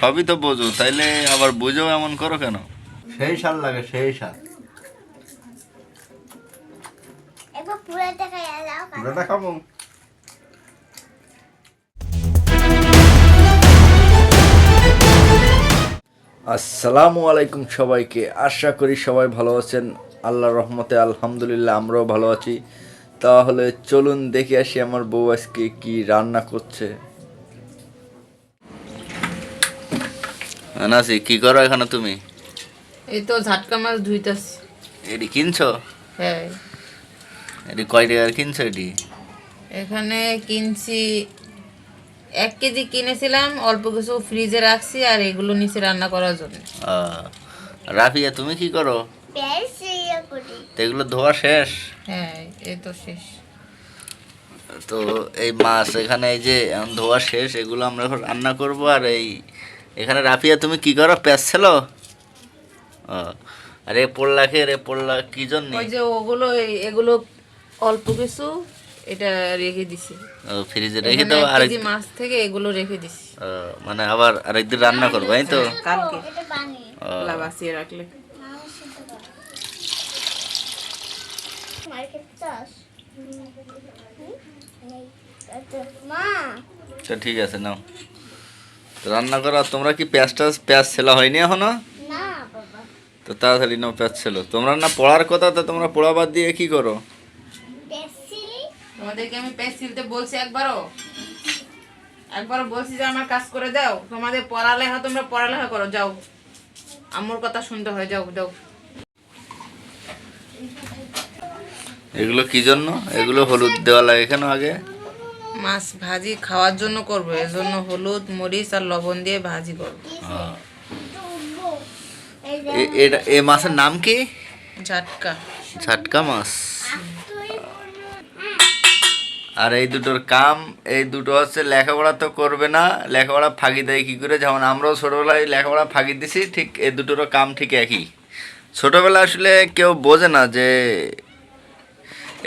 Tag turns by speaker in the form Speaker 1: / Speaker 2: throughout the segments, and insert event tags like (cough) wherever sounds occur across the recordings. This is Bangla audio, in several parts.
Speaker 1: সবই তো বোঝো তাইলে আবার বুঝেও এমন করো কেন?
Speaker 2: সেই সাল লাগে সেই সাল
Speaker 3: পুরাটা
Speaker 2: খাব।
Speaker 1: আসসালামু আলাইকুম সবাইকে আশা করি সবাই ভালো আছেন। আল্লাহর রহমতে আলহামদুলিল্লাহ আমরাও ভালো আছি। তাহলে চলুন দেখে আসি আমার বউ আজকে কি রান্না করছে। নাসি কি করো এখানে তুমি?
Speaker 4: এই তো ঝাটকা মাছ ধুইতাছি।
Speaker 1: এটি কিনছো?
Speaker 4: হ্যাঁ।
Speaker 1: এটি কয় টাকার কিনছো এটি?
Speaker 4: এখানে কিনছি এক কেজি কিনেছিলাম অল্প কিছু ফ্রিজে রাখছি আর এগুলো নিচে রান্না করার জন্য।
Speaker 1: আহ, রাফিয়া তুমি কি করো? এগুলো ধোয়া শেষ?
Speaker 4: হ্যাঁ এই তো শেষ।
Speaker 1: তো এই মাছ এখানে এই যে ধোয়া শেষ এগুলো আমরা এখন রান্না করব আর এই এখানে রাফিয়া তুমি কি করো প্যাঁচ ছিল ও, আর এ পোল্লা খেয়ে রে পোল্লা কি জন্য
Speaker 4: ওই যে ওগুলো এগুলো অল্প কিছু এটা রেখে দিছি ও
Speaker 1: ফ্রিজে রেখে দাও আরেক
Speaker 4: কেজি মাছ থেকে এগুলো রেখে দিছি
Speaker 1: ও, মানে আবার আরেকদিন রান্না করব তাই তো
Speaker 4: কালকে
Speaker 1: ও,
Speaker 4: এগুলা রাখলে
Speaker 3: মার্কেট চাষ মা
Speaker 1: আচ্ছা ঠিক আছে নাও রান্না করো আর তোমরা কি পেঁয়াজ টাজ পেঁয়াজ ছেলা হয়নি এখনও?
Speaker 3: না বাবা।
Speaker 1: তো তাড়াতাড়ি নাও পেঁয়াজ ছেলো। তোমরা না পড়ার কথা তো তোমরা পড়া বাদ দিয়ে কি করো?
Speaker 4: তোমাদেরকে আমি পেজ সিলতে বলছি একবারও। একবারও বলছি যে আমার কাজ করে দাও। তোমাদের পড়ালেখা তোমরা পড়ালেখা করো যাও। আম্মুর কথা শুনতে হয় যাও যাও।
Speaker 1: এগুলো কি জন্য? এগুলো হলুদ দেওয়া লাগে কেন আগে?
Speaker 4: মাছ ভাজি খাওয়ার জন্য করব। এর জন্য হলুদ মরিচ আর লবণ দিয়ে ভাজি করব।
Speaker 1: এটা এ মাছের নাম কি?
Speaker 4: ঝাটকা।
Speaker 1: ঝাটকা মাছ। আর এই দুটোর কাম এই দুটো হচ্ছে লেখাপড়া তো করবে না লেখাপড়া ফাঁকি দেয় কী করে? যেমন আমরাও ছোটোবেলায় লেখাপড়া ফাঁকি দিছি ঠিক এই দুটোরও কাম ঠিক একই। ছোটোবেলা আসলে কেউ বোঝে না যে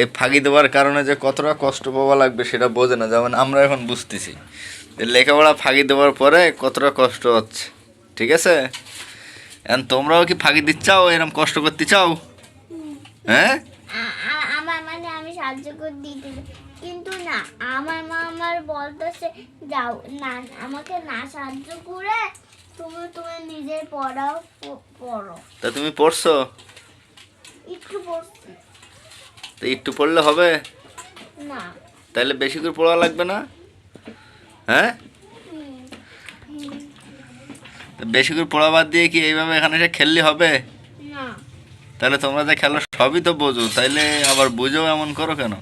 Speaker 1: এই ফাঁকি দেওয়ার কারণে যে কতটা কষ্ট পাওয়া লাগবে সেটা বোঝে না। যেমন আমরা এখন বুঝতেছি লেখাপড়া ফাঁকি দেওয়ার পরে কতটা কষ্ট হচ্ছে। ঠিক আছে? এখন তোমরাও কি ফাঁকি দিচ্ছাও এরকম কষ্ট করতে চাও? হ্যাঁ?
Speaker 3: আমার মানে আমি সাহায্য করে দিতে কিন্তু না আমার মা আমার বলতেছে যাও না আমাকে না সাহায্য করে তুমি তুমি নিজের পড়াও পড়ো।
Speaker 1: তা তুমি পড়ছো?
Speaker 3: একটু পড়ছি।
Speaker 1: তো একটু পড়লে হবে?
Speaker 3: না।
Speaker 1: তাহলে বেশি করে পড়া লাগবে না? হ্যাঁ? বেশি করে পড়া বাদ দিয়ে কি এইভাবে এখানে এসে খেললে হবে?
Speaker 3: না।
Speaker 1: তাহলে তোমরা যে খেলো সবই তো বোঝো তাইলে আবার বুঝেও এমন করো কেন?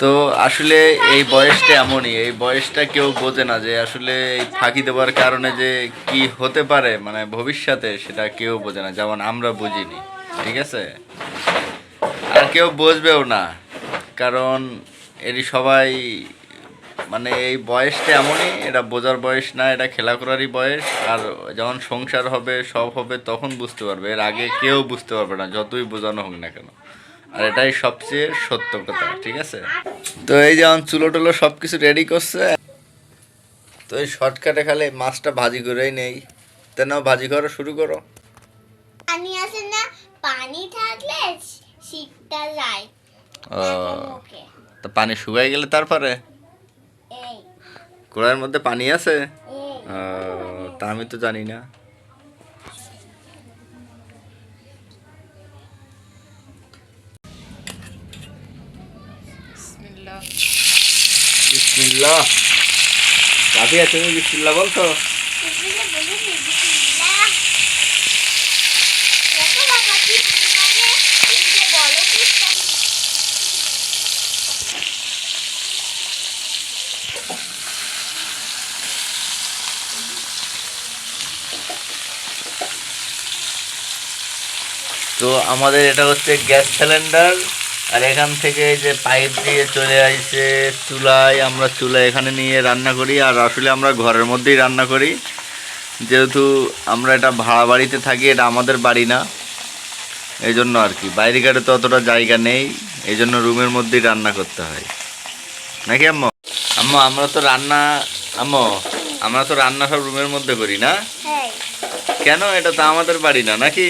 Speaker 1: তো আসলে এই বয়সটা এমনই এই বয়সটা কেউ বোঝে না যে আসলে এই ফাঁকি দেওয়ার কারণে যে কি হতে পারে মানে ভবিষ্যতে সেটা কেউ বোঝে না যেমন আমরা বুঝিনি। ঠিক আছে? আর কেউ বুঝবেও না, কারণ এটি সবাই মানে এই বয়সটা এমনই, এটা বোঝার বয়স না, এটা খেলা করারই বয়স, আর যখন সংসার হবে, সব হবে, তখন বুঝতে পারবে। এর আগে কেউ বুঝতে পারবে না, যতই বোঝানো হোক না কেন। আর এটাই সবচেয়ে সত্য কথা, ঠিক আছে? তো এই যেমন চুলো টুলো সব কিছু রেডি করছে। তো এই শর্টকাটে খালি মাছটা ভাজি করেই নেই। তা নাও, ভাজি করা শুরু করো।
Speaker 3: আছে না? পানি থাকলে শীতটা যায়।
Speaker 1: ও তো পানি শুকাই গেলে তারপরে?
Speaker 3: এই।
Speaker 1: মধ্যে পানি আছে? তা আমি তো জানি না।
Speaker 4: বিসমিল্লাহ।
Speaker 1: বিসমিল্লাহ। রাফিয়া তুমি বিসমিল্লাহ বলতো
Speaker 3: বিসমিল্লাহ বলে নি, বিসমিল্লাহ। দেখো বাবা, কি মানে, এই যে বলো কি তা-
Speaker 1: তো আমাদের এটা হচ্ছে গ্যাস সিলিন্ডার আর এখান থেকে যে পাইপ দিয়ে চলে আসছে চুলায় আমরা চুলা এখানে নিয়ে রান্না করি আর আসলে আমরা ঘরের মধ্যেই রান্না করি। যেহেতু আমরা এটা ভাড়া বাড়িতে থাকি এটা আমাদের বাড়ি না। এই জন্য আর কি বাইরে ঘাটে তো অতটা জায়গা নেই এই জন্য রুমের মধ্যেই রান্না করতে হয়। নাকি আম্মা? আম্মু আমরা তো রান্না আম্মু আমরা তো রান্না সব রুমের মধ্যে করি না?
Speaker 3: হ্যাঁ।
Speaker 1: কেন? এটা তো আমাদের বাড়ি না নাকি?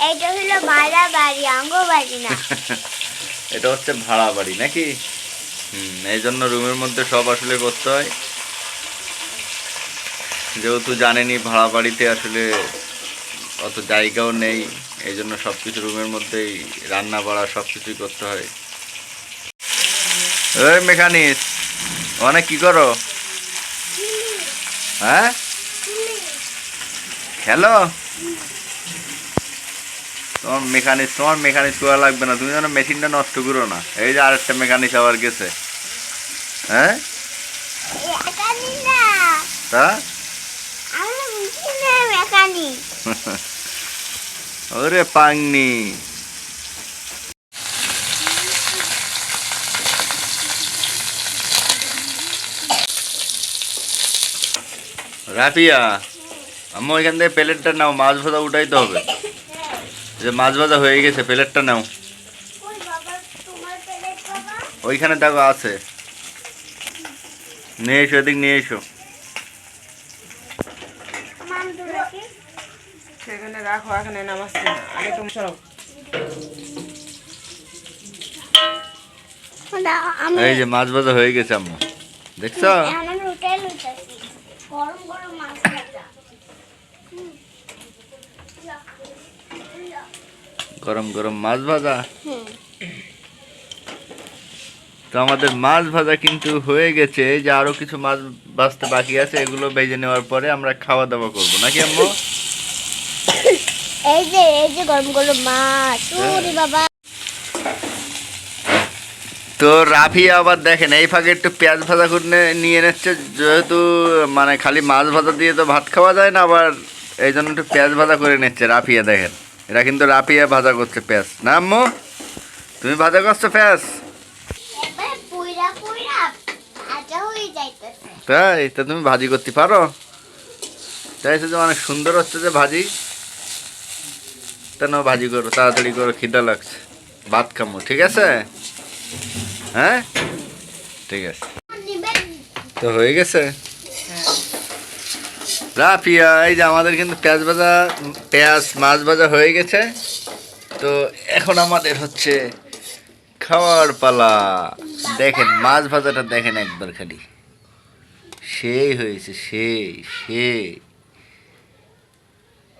Speaker 3: এইটা হলো ভাড়া বাড়ি আঙ্গ বাড়ি না। (laughs)
Speaker 1: এটা হচ্ছে ভাড়া বাড়ি নাকি? হুম এই জন্য রুমের মধ্যে সব আসলে করতে হয়। যেহেতু জানেনি ভাড়া বাড়িতে আসলে অত জায়গাও নেই এই জন্য সব কিছু রুমের মধ্যেই রান্না বাড়া সব কিছুই করতে হয়। ওই মেকানিক অনেক কি করো? হ্যাঁ? খেলো? তোমার মেকানিক তোমার মেকানিক করা লাগবে না, তুমি যেন মেশিনটা নষ্ট করো না। এই যে আরেকটা মেকানিক আবার গেছে। হ্যাঁ? (laughs) ওরে পাংনি রাফিয়া, আম্মু ওইখান থেকে প্লেটটা নাও, মাছ ভাজা উঠাইতে হবে। যে মাছ ভাজা হয়ে গেছে প্লেটটা নাও।
Speaker 3: ওই বাবা তোমার প্লেট বাবা?
Speaker 1: ওইখানে দেখো আছে। নিয়ে এসো এদিক নিয়ে এসো।
Speaker 4: সেখানে রাখো এখানে নামাচ্ছি আগে তুমি সরো
Speaker 1: এই যে মাছ ভাজা হয়ে গেছে আম্মু। দেখছ
Speaker 3: এখন আমি উঠে লুটাছি গরম গরম মাছ ভাজা হুম। যা, যা।
Speaker 1: গরম গরম মাছ ভাজা। তো আমাদের মাছ ভাজা কিন্তু হয়ে গেছে এই যে আরও কিছু মাছ ভাজতে বাকি আছে এগুলো ভেজে নেওয়ার পরে আমরা খাওয়া দাওয়া করব। নাকি আম্মু?
Speaker 3: এই যে এই যে গরম গরম মাছ। ওরে বাবা।
Speaker 1: তো রাফি আবার দেখেন এই ফাঁকে একটু পেঁয়াজ ভাজা করে নিয়ে নিচ্ছে যেহেতু মানে খালি মাছ ভাজা দিয়ে তো ভাত খাওয়া যায় না আবার এই জন্য একটু পেঁয়াজ ভাজা করে নিচ্ছে রাফিয়া দেখেন। এরা কিন্তু রাফিয়া ভাজা করছে পেঁয়াজ না আম্মু? তুমি ভাজা করছ
Speaker 3: যাইতেছে।
Speaker 1: তাই তা তুমি ভাজি করতে পারো? তাই যে অনেক সুন্দর হচ্ছে যে ভাজি। তা নাও ভাজি করো তাড়াতাড়ি করো খিদা লাগছে। ভাত খামো ঠিক আছে? হ্যাঁ? ঠিক আছে। তো হয়ে গেছে। রাফিয়া এই যে আমাদের কিন্তু পেঁয়াজ ভাজা পেঁয়াজ মাছ ভাজা হয়ে গেছে। তো এখন আমাদের হচ্ছে খাওয়ার পালা। দেখেন মাছ ভাজাটা দেখেন একবার খালি। সেই হয়েছে সেই সেই।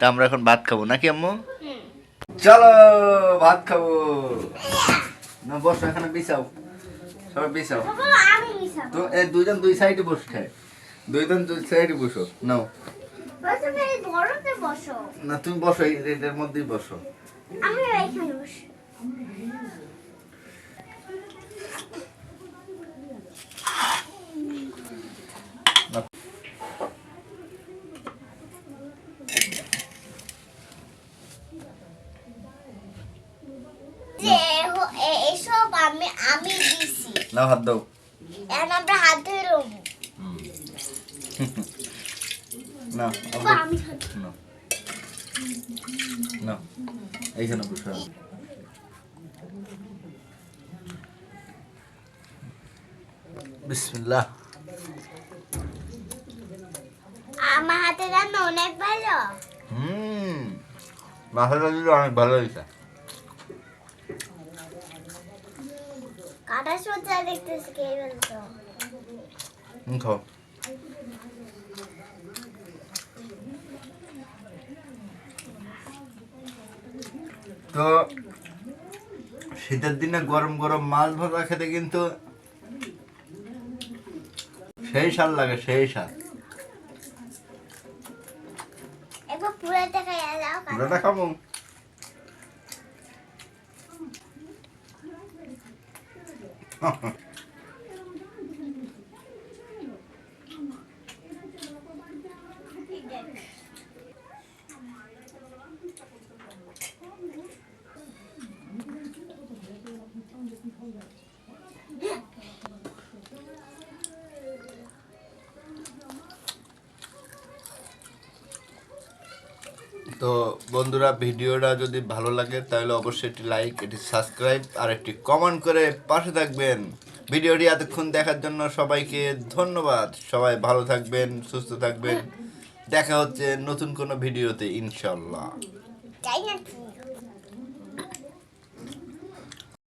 Speaker 1: তা আমরা এখন ভাত খাব নাকি আম্মু? চলো ভাত খাব। না বসো এখানে বিছাও। সবাই বিছাও। তো এই দুইজন দুই সাইডে বসে খায়। দুইজন দুই সাইডে বসো নাও।
Speaker 3: বসো।
Speaker 1: না তুমি বসো এটার মধ্যেই বসো।
Speaker 3: আমি এইখানে বসি। যে হ- এ- এসব আমি আমি দিছি।
Speaker 1: নাও হাত দাও
Speaker 3: এখন আমরা হাত ধুয়ে লব
Speaker 1: না না। না এইখানে বসো বিসমিল্লাহ।
Speaker 3: আমার হাতে রান্না অনেক ভালো।
Speaker 1: হুম মাথাটা দিলে অনেক ভালো হয়েছে।
Speaker 3: কাটা সোজা দেখতেছি কে বলতো?
Speaker 1: খাও। তো শীতের দিনে গরম গরম মাছ ভাজা খেতে কিন্তু সেই সাল লাগে সেই
Speaker 3: সার পুরাটা যাও
Speaker 1: তো বন্ধুরা, ভিডিওটা যদি ভালো লাগে, তাহলে অবশ্যই একটি লাইক এটি সাবস্ক্রাইব আর একটি কমেন্ট করে পাশে থাকবেন। ভিডিওটি এতক্ষণ দেখার জন্য সবাইকে ধন্যবাদ। সবাই ভালো থাকবেন, সুস্থ থাকবেন। দেখা হচ্ছে নতুন কোনো ভিডিওতে ইনশাল্লাহ